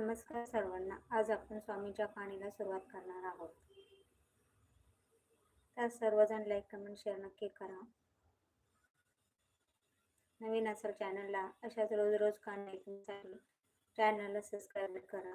नमस्कार सर्वांना. आज आपण स्वामीच्या कहाणीला सुरुवात करणार आहोत. तर सर्वजण लाईक कमेंट शेअर नक्की करा. नवीन असेल चॅनलला अशाच रोज रोज कहाणी ऐकण्यासाठी चॅनलला सबस्क्राईब करा.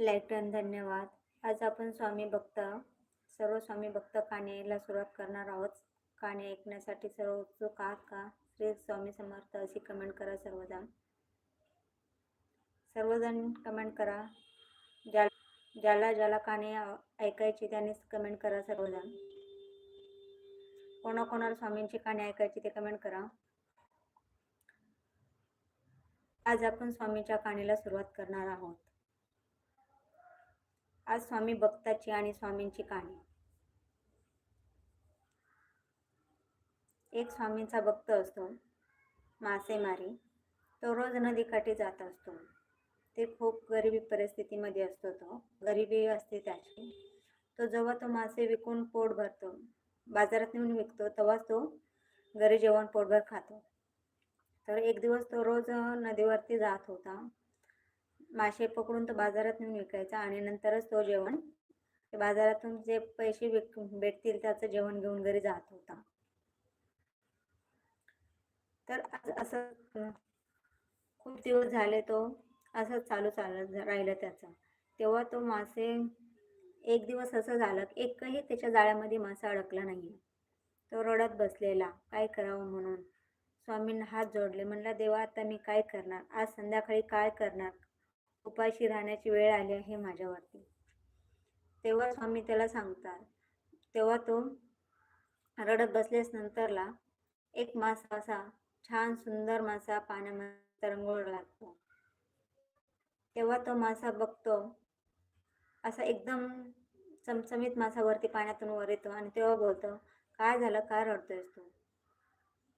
लाईक धन्यवाद. आज आपण स्वामी भक्त सर्व स्वामी भक्त कहाणीला सुरुवात करणार आहोत. कहाणी ऐकण्यासाठी सर्व उत्सुक आहात का? श्री स्वामी समर्थ अशी कमेंट करा सर्वजण. सर्वजण कमेंट करा. ज्या ज्याला ज्याला कहाणी ऐकायची त्यानेच कमेंट करा सर्वजण. कोणाकोणाला स्वामींची काणी ऐकायची ते कमेंट करा. आज आपण स्वामीच्या काणीला सुरुवात करणार आहोत. आज स्वामी भक्ताची आणि स्वामींची कहाणी. एक स्वामींचा भक्त असतो मासेमारी तो रोज नदीकाठी जात असतो. ते खूप गरिबी परिस्थितीमध्ये असतो तो. गरिबी असते त्याची. तो जेव्हा तो मासे विकून पोट भरतो बाजारात नेऊन विकतो तेव्हाच तो घरी जेवण पोटभर खातो. तर एक दिवस तो रोज नदीवरती जात होता. मासे पकडून तो बाजारात नेऊन विकायचा आणि नंतरच तो जेवण बाजारातून जे पैसे भेटतील त्याचं जेवण घेऊन घरी जात होता. तर आज असं खूप दिवस झाले तो असं चालू चालत राहिलं त्याचं. तेव्हा तो मासे एक दिवस असं झालं एकही त्याच्या जाळ्यामध्ये मासा अडकला नाही तो रडत बसलेला काय करावं म्हणून? स्वामींना हात जोडले म्हणला देवा आता मी काय करणार? आज संध्याकाळी काय करणार? उपाशी राहण्याची वेळ आली आहे माझ्यावरती. तेव्हा स्वामी त्याला सांगतात तेव्हा तो रडत बसल्यास नंतरला एक मासा असा छान सुंदर मासा पाण्यामध्ये तरंगोळ लागतो. तेव्हा तो मासा बघतो असा एकदम चमचमीत मासा वरती पाण्यातून वर येतो आणि तेव्हा बोलतो काय झालं? काय रडतोयस तू?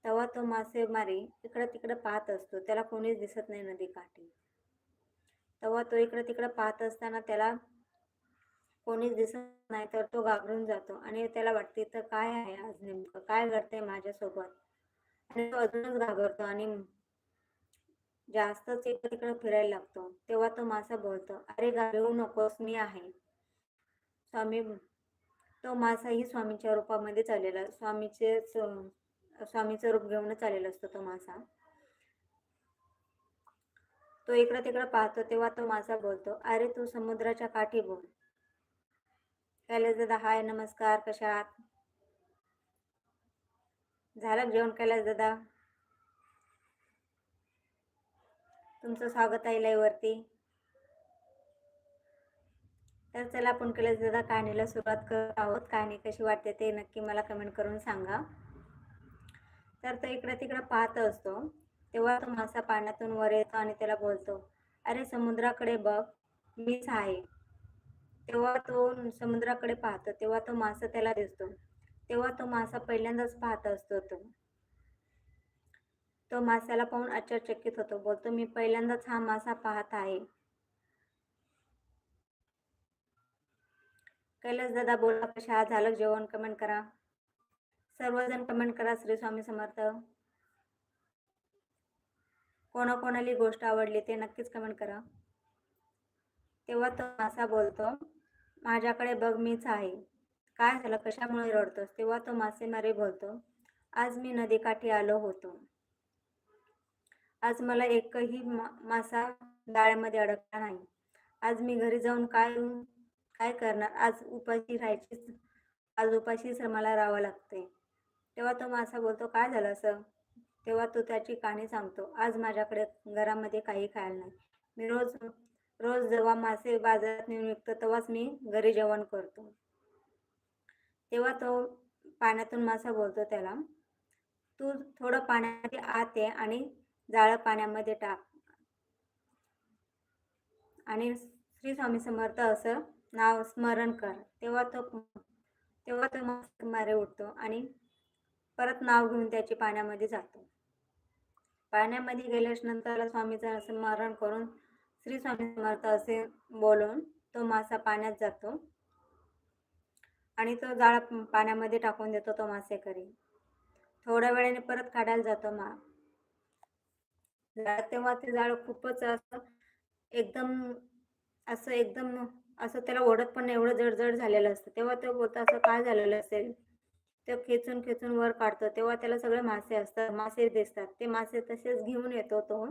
तेव्हा तो मासेमारी इकडं तिकडं पाहत असतो. त्याला कोणीच दिसत नाही नदी काठी तेव्हा तो इकडं तिकडं पाहत असताना त्याला कोणीच दिसत नाही तर तो घाबरून जातो आणि त्याला वाटते तर काय आहे आज नेमकं? काय घडतंय माझ्यासोबत? आणि तो अजूनच घाबरतो आणि जास्तच इकडं तिकडं फिरायला लागतो. तेव्हा तो मासा बोलतो अरे घाबरवू नकोस मी आहे. स्वामी तो मासाही स्वामीच्या रूपामध्ये आलेला स्वामीचे स्वामीचं रूप घेऊनच आलेला असतो तो मासा. तो इकडं तिकडं पाहतो तेव्हा तो माझा बोलतो अरे तू समुद्राच्या काठी बोल. कैलास दादा हाय नमस्कार कशा आहात? झालं जेवण कैलास दादा? तुमचं स्वागत आहे live वरती तर चला आपण कैलास दादा कहाणीला सुरुवात करत आहोत. कहाणी कशी वाटते ते नक्की मला कमेंट करून सांगा. तर तो इकडं तिकडं पाहत असतो. तेव्हा तो मासा पाण्यातून वर येतो आणि त्याला बोलतो अरे समुद्राकडे बघ मीच आहे. तेव्हा तो समुद्राकडे पाहतो तेव्हा तो मासा त्याला दिसतो. तेव्हा तो मासा पहिल्यांदाच पाहत असतो तो. तो मासाला पाहून आश्चर्यचकित होतो बोलतो मी पहिल्यांदाच हा मासा पाहत आहे. कैलास दादा बोला कशा झालं जेवण? कमेंट करा. सर्वजण कमेंट करा श्री स्वामी समर्थ. कोणाकोणाली गोष्ट आवडली ते नक्कीच कमेंट करा. तेव्हा तो मासा बोलतो माझ्याकडे बघ मीच आहे. काय झालं? कशामुळे रडतोस? तेव्हा तो मासेमारी बोलतो आज मी नदीकाठी आलो होतो. आज मला एकही मा मासा गाळ्यामध्ये अडकला नाही. आज मी घरी जाऊन काय काय करणार? आज उपाशी राहायचीच आज उपाशीच मला राहावं लागते तेव्हा तो मासा बोलतो काय झालं असं? तेव्हा तो त्याची कहाणी सांगतो आज माझ्याकडे घरामध्ये काही खायला नाही. मी रोज रोज जेव्हा मासे बाजारात नेऊन विकतो तेव्हाच मी घरी जेवण करतो. तेव्हा तो पाण्यातून मासा बोलतो त्याला तू थोडं पाण्यामध्ये आत ये आणि जाळं पाण्यामध्ये टाक. आणि श्री स्वामी समर्थ असं नाव स्मरण कर. तेव्हा तो तेव्हा तो मारे उठतो आणि परत नाव घेऊन त्याची पाण्यामध्ये जातो. पाण्यामध्ये गेल्यानंतर स्वामीचं स्मरण करून श्री स्वामी समर्थ असे बोलून तो मासा पाण्यात जातो. आणि तो जाळा पाण्यामध्ये टाकून देतो तो मासेकरी. थोड्या वेळाने परत काढायला जातो मा. तेव्हा ते जाळ खूपच असं एकदम असं एकदम असं त्याला ओढत पण एवढं जड झालेलं असतं. तेव्हा तो बोलतं असं काय झालेलं असेल? ते खेचून खेचून वर काढतो तेव्हा त्याला सगळे मासे असतात मासे दिसतात. ते मासे तसेच घेऊन येतो तो.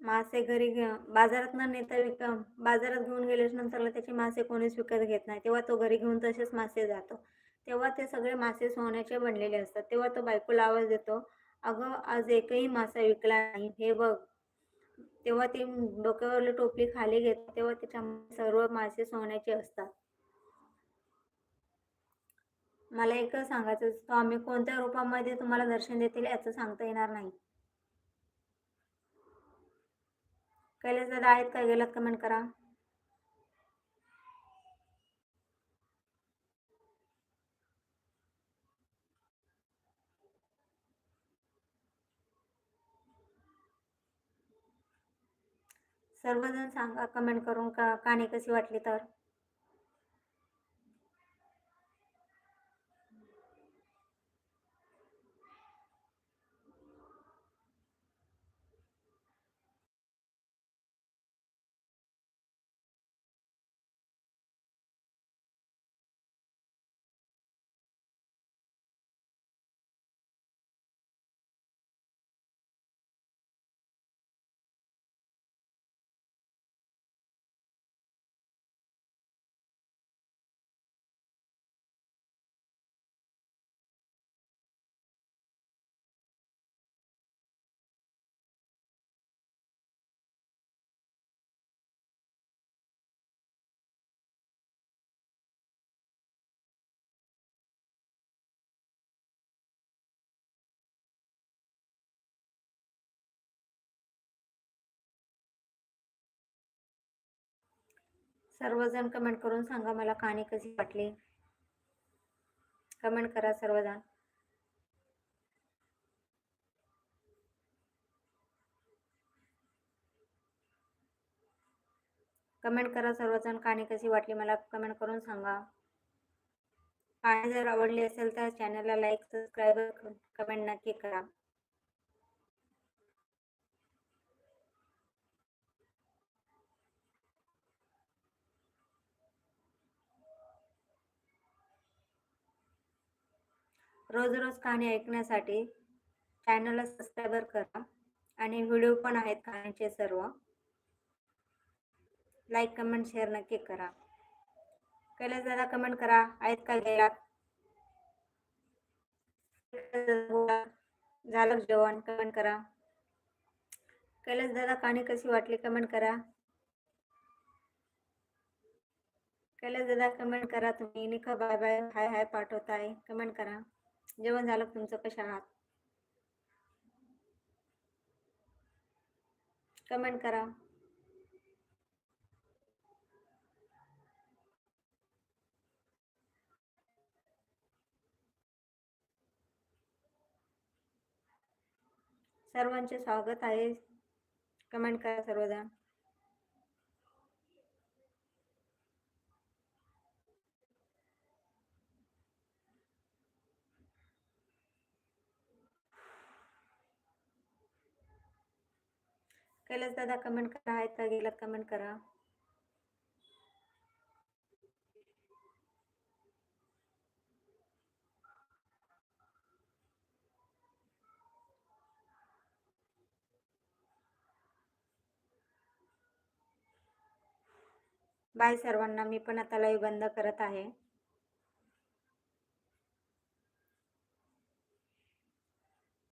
मासे घरी बाजारात न नेता विक बाजारात घेऊन गेल्याच्या नंतरला त्याचे मासे कोणीच विकत घेत नाही. तेव्हा तो घरी घेऊन तसेच मासे जातो. तेव्हा ते सगळे मासे सोन्याचे बनलेले असतात. तेव्हा तो बायकोला आवाज देतो अगं आज एकही मासा विकला नाही. हे बघ. तेव्हा ती डोक्यावरली टोपली खाली घेत तेव्हा त्याच्या सर्व मासे सोन्याचे असतात. मला एक सांगायचं स्वामी कोणत्या रूपामध्ये तुम्हाला दर्शन देतील याचं सांगता येणार नाही. कैलास दादा आहेत का? गेलात कमेंट करा. सर्वजण सांगा कमेंट करून का कहाणी कशी वाटली तर? सर्वजण कमेंट करून सांगा मला कहाणी कशी वाटली. कमेंट करा सर्वजण. कमेंट करा सर्वजण कहाणी कशी वाटली मला कमेंट करून सांगा. कहाणी जर आवडली असेल तर चॅनलला लाईक सबस्क्राईब कमेंट नक्की करा. रोज रोज कहाणी ऐकण्यासाठी चॅनलला सबस्क्राईबर करा आणि व्हिडिओ पण आहेत कहाणीचे सर्व. लाईक कमेंट शेअर नक्की करा. कैलास दादा कमेंट करा. आहेत का गेला झालं जेवण? कमेंट करा. कैलास दादा कहाणी कशी वाटली कमेंट करा. कैलास दादा कमेंट करा तुम्ही. Nikha bye bye hi hi पाठवताय. Comment करा. जेवण झालं तुमचं कशा आहात कमेंट करा. सर्वांचे स्वागत आहे. कमेंट करा सर्वजण. कैलास दादा कमेंट करा आहेत का? गेलात कमेंट करा. बाय सर्वांना मी पण आता लाईव्ह बंद करत आहे.